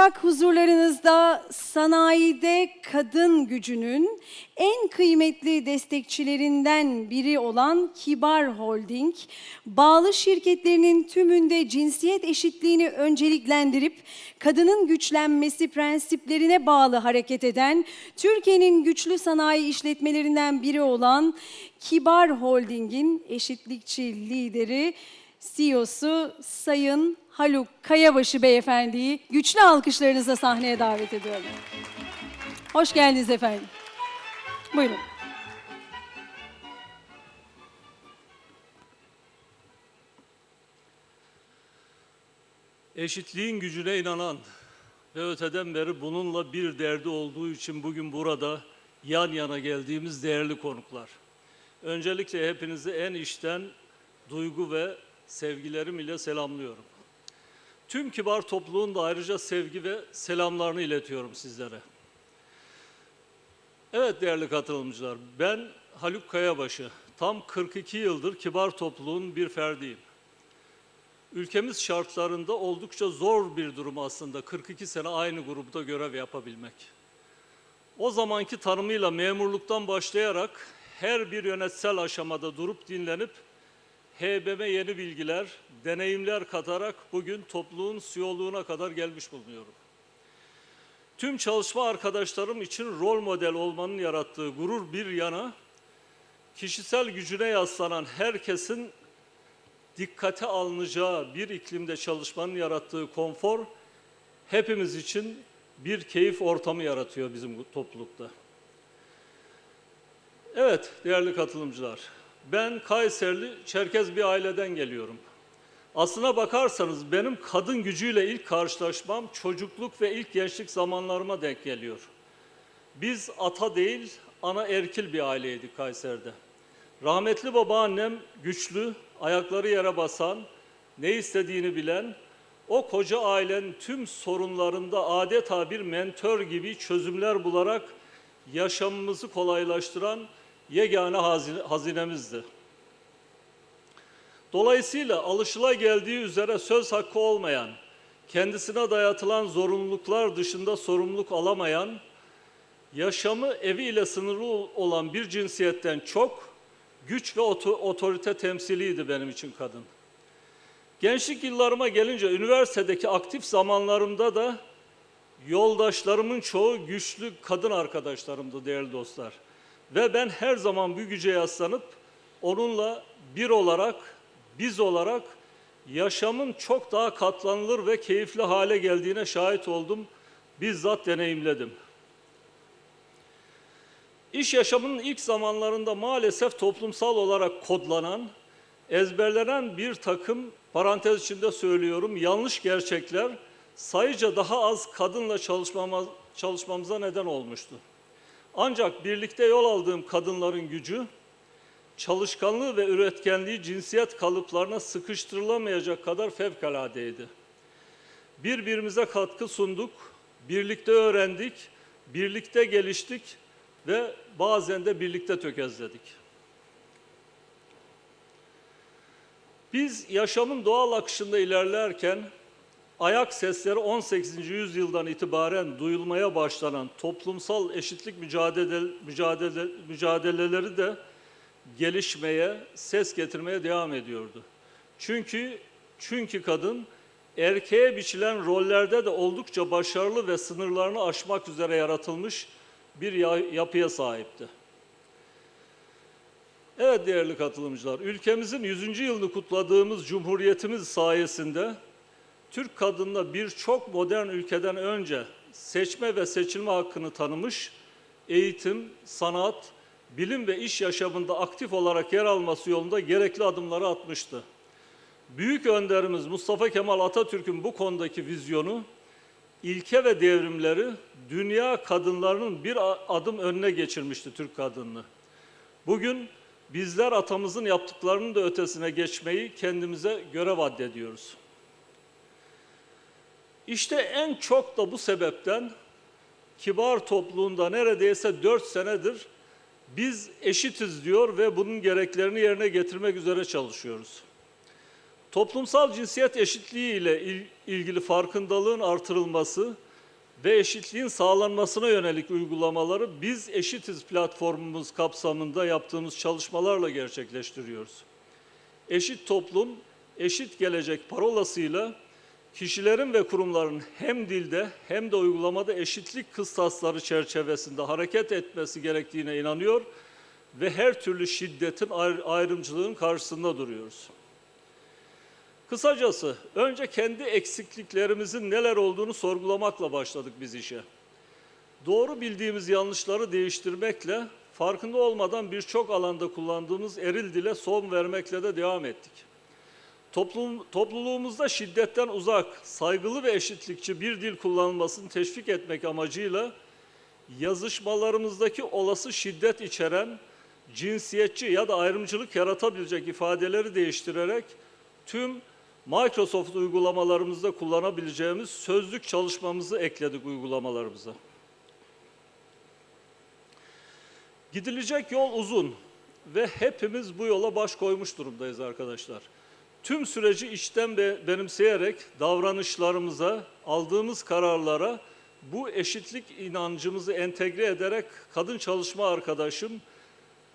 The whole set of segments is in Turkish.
olarak huzurlarınızda sanayide kadın gücünün en kıymetli destekçilerinden biri olan Kibar Holding, bağlı şirketlerinin tümünde cinsiyet eşitliğini önceliklendirip kadının güçlenmesi prensiplerine bağlı hareket eden Türkiye'nin güçlü sanayi işletmelerinden biri olan Kibar Holding'in eşitlikçi lideri CEO'su Sayın Haluk Kayabaşı Beyefendi'yi güçlü alkışlarınızla sahneye davet ediyorum. Hoş geldiniz efendim. Buyurun. Eşitliğin gücüne inanan ve öteden beri bununla bir derdi olduğu için bugün burada yan yana geldiğimiz değerli konuklar. Öncelikle hepinizi en içten duygu ve sevgilerim ile selamlıyorum. Tüm kibar topluluğun da ayrıca sevgi ve selamlarını iletiyorum sizlere. Evet değerli katılımcılar, ben Haluk Kayabaşı. Tam 42 yıldır kibar topluluğun bir ferdiyim. Ülkemiz şartlarında oldukça zor bir durum aslında 42 sene aynı grupta görev yapabilmek. O zamanki tanımıyla memurluktan başlayarak her bir yönetsel aşamada durup dinlenip HBM'e yeni bilgiler, deneyimler katarak bugün topluluğun CEO'luğuna kadar gelmiş bulunuyorum. Tüm çalışma arkadaşlarım için rol model olmanın yarattığı gurur bir yana, kişisel gücüne yaslanan herkesin dikkate alınacağı bir iklimde çalışmanın yarattığı konfor hepimiz için bir keyif ortamı yaratıyor bizim toplulukta. Evet değerli katılımcılar, ben Kayserli Çerkez bir aileden geliyorum. Aslına bakarsanız benim kadın gücüyle ilk karşılaşmam çocukluk ve ilk gençlik zamanlarıma denk geliyor. Biz ata değil, ana erkil bir aileydik Kayseri'de. Rahmetli babaannem güçlü, ayakları yere basan, ne istediğini bilen, o koca ailenin tüm sorunlarında adeta bir mentor gibi çözümler bularak yaşamımızı kolaylaştıran yegane hazine, hazinemizdi. Dolayısıyla alışılageldiği üzere söz hakkı olmayan, kendisine dayatılan zorunluluklar dışında sorumluluk alamayan, yaşamı eviyle sınırlı olan bir cinsiyetten çok güç ve oto- otorite temsiliydi benim için kadın. Gençlik yıllarıma gelince üniversitedeki aktif zamanlarımda da yoldaşlarımın çoğu güçlü kadın arkadaşlarımdı değerli dostlar. Ve ben her zaman bu güce yaslanıp onunla bir olarak, biz olarak yaşamın çok daha katlanılır ve keyifli hale geldiğine şahit oldum. Bizzat deneyimledim. İş yaşamının ilk zamanlarında maalesef toplumsal olarak kodlanan, ezberlenen bir takım parantez içinde söylüyorum yanlış gerçekler sayıca daha az kadınla çalışmama, çalışmamıza neden olmuştu. Ancak birlikte yol aldığım kadınların gücü, çalışkanlığı ve üretkenliği cinsiyet kalıplarına sıkıştırılamayacak kadar fevkaladeydi. Birbirimize katkı sunduk, birlikte öğrendik, birlikte geliştik ve bazen de birlikte tökezledik. Biz yaşamın doğal akışında ilerlerken ayak sesleri 18. yüzyıldan itibaren duyulmaya başlanan toplumsal eşitlik mücadele, mücadele, mücadeleleri de gelişmeye, ses getirmeye devam ediyordu. Çünkü çünkü kadın erkeğe biçilen rollerde de oldukça başarılı ve sınırlarını aşmak üzere yaratılmış bir ya- yapıya sahipti. Evet değerli katılımcılar, ülkemizin 100. yılını kutladığımız Cumhuriyetimiz sayesinde Türk kadınına birçok modern ülkeden önce seçme ve seçilme hakkını tanımış, eğitim, sanat, bilim ve iş yaşamında aktif olarak yer alması yolunda gerekli adımları atmıştı. Büyük önderimiz Mustafa Kemal Atatürk'ün bu konudaki vizyonu, ilke ve devrimleri dünya kadınlarının bir adım önüne geçirmişti Türk kadınını. Bugün bizler atamızın yaptıklarının da ötesine geçmeyi kendimize görev addediyoruz. İşte en çok da bu sebepten kibar topluluğunda neredeyse dört senedir biz eşitiz diyor ve bunun gereklerini yerine getirmek üzere çalışıyoruz. Toplumsal cinsiyet eşitliği ile il- ilgili farkındalığın artırılması ve eşitliğin sağlanmasına yönelik uygulamaları biz Eşitiz platformumuz kapsamında yaptığımız çalışmalarla gerçekleştiriyoruz. Eşit toplum, eşit gelecek parolasıyla kişilerin ve kurumların hem dilde hem de uygulamada eşitlik kıstasları çerçevesinde hareket etmesi gerektiğine inanıyor ve her türlü şiddetin ayr- ayrımcılığın karşısında duruyoruz. Kısacası önce kendi eksikliklerimizin neler olduğunu sorgulamakla başladık biz işe. Doğru bildiğimiz yanlışları değiştirmekle, farkında olmadan birçok alanda kullandığımız eril dile son vermekle de devam ettik. Toplum, topluluğumuzda şiddetten uzak, saygılı ve eşitlikçi bir dil kullanılmasını teşvik etmek amacıyla yazışmalarımızdaki olası şiddet içeren, cinsiyetçi ya da ayrımcılık yaratabilecek ifadeleri değiştirerek tüm Microsoft uygulamalarımızda kullanabileceğimiz sözlük çalışmamızı ekledik uygulamalarımıza. Gidilecek yol uzun ve hepimiz bu yola baş koymuş durumdayız arkadaşlar. Tüm süreci içten be- benimseyerek davranışlarımıza, aldığımız kararlara bu eşitlik inancımızı entegre ederek kadın çalışma arkadaşım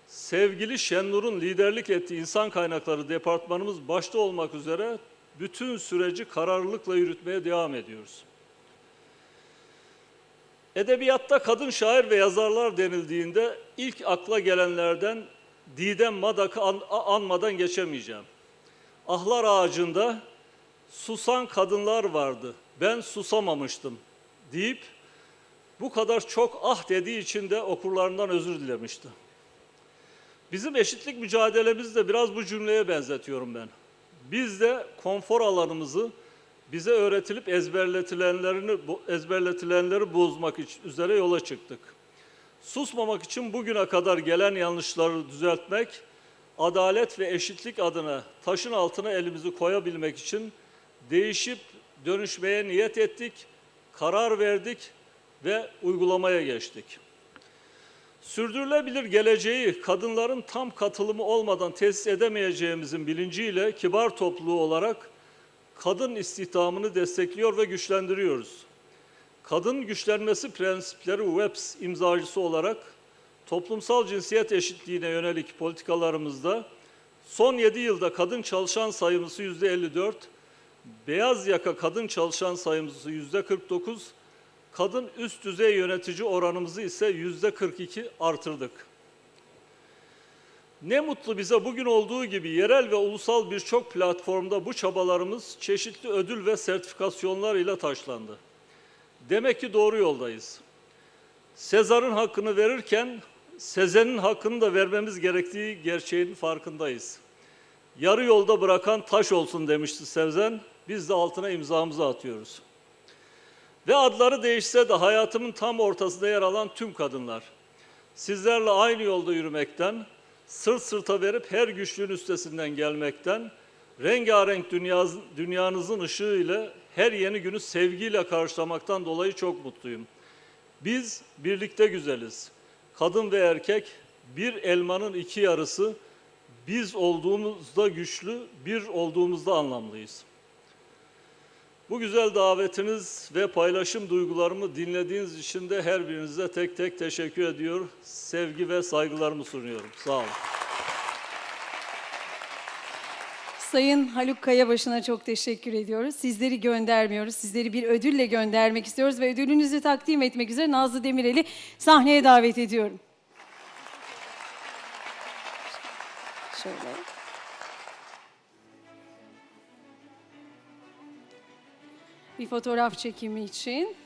sevgili Şennur'un liderlik ettiği insan kaynakları departmanımız başta olmak üzere bütün süreci kararlılıkla yürütmeye devam ediyoruz. Edebiyatta kadın şair ve yazarlar denildiğinde ilk akla gelenlerden Didem Madak'ı an- anmadan geçemeyeceğim. Ahlar ağacında susan kadınlar vardı. Ben susamamıştım deyip bu kadar çok ah dediği için de okurlarından özür dilemişti. Bizim eşitlik mücadelemizi de biraz bu cümleye benzetiyorum ben. Biz de konfor alanımızı bize öğretilip ezberletilenlerini ezberletilenleri bozmak üzere yola çıktık. Susmamak için bugüne kadar gelen yanlışları düzeltmek, adalet ve eşitlik adına taşın altına elimizi koyabilmek için değişip dönüşmeye niyet ettik, karar verdik ve uygulamaya geçtik. Sürdürülebilir geleceği kadınların tam katılımı olmadan tesis edemeyeceğimizin bilinciyle kibar topluluğu olarak kadın istihdamını destekliyor ve güçlendiriyoruz. Kadın güçlenmesi prensipleri WEPS imzacısı olarak toplumsal cinsiyet eşitliğine yönelik politikalarımızda son 7 yılda kadın çalışan sayımızı yüzde 54, beyaz yaka kadın çalışan sayımızı yüzde 49, kadın üst düzey yönetici oranımızı ise yüzde 42 artırdık. Ne mutlu bize bugün olduğu gibi yerel ve ulusal birçok platformda bu çabalarımız çeşitli ödül ve sertifikasyonlar ile taşlandı. Demek ki doğru yoldayız. Sezar'ın hakkını verirken Sezen'in hakkını da vermemiz gerektiği gerçeğinin farkındayız. Yarı yolda bırakan taş olsun demişti Sezen. Biz de altına imzamızı atıyoruz. Ve adları değişse de hayatımın tam ortasında yer alan tüm kadınlar. Sizlerle aynı yolda yürümekten, sırt sırta verip her güçlüğün üstesinden gelmekten, rengarenk dünya, dünyanızın ışığı ile her yeni günü sevgiyle karşılamaktan dolayı çok mutluyum. Biz birlikte güzeliz. Kadın ve erkek bir elmanın iki yarısı, biz olduğumuzda güçlü, bir olduğumuzda anlamlıyız. Bu güzel davetiniz ve paylaşım duygularımı dinlediğiniz için de her birinize tek tek teşekkür ediyor. Sevgi ve saygılarımı sunuyorum. Sağ olun. Sayın Haluk Kayabaşı'na çok teşekkür ediyoruz. Sizleri göndermiyoruz. Sizleri bir ödülle göndermek istiyoruz ve ödülünüzü takdim etmek üzere Nazlı Demirel'i sahneye davet ediyorum. Şöyle. Bir fotoğraf çekimi için.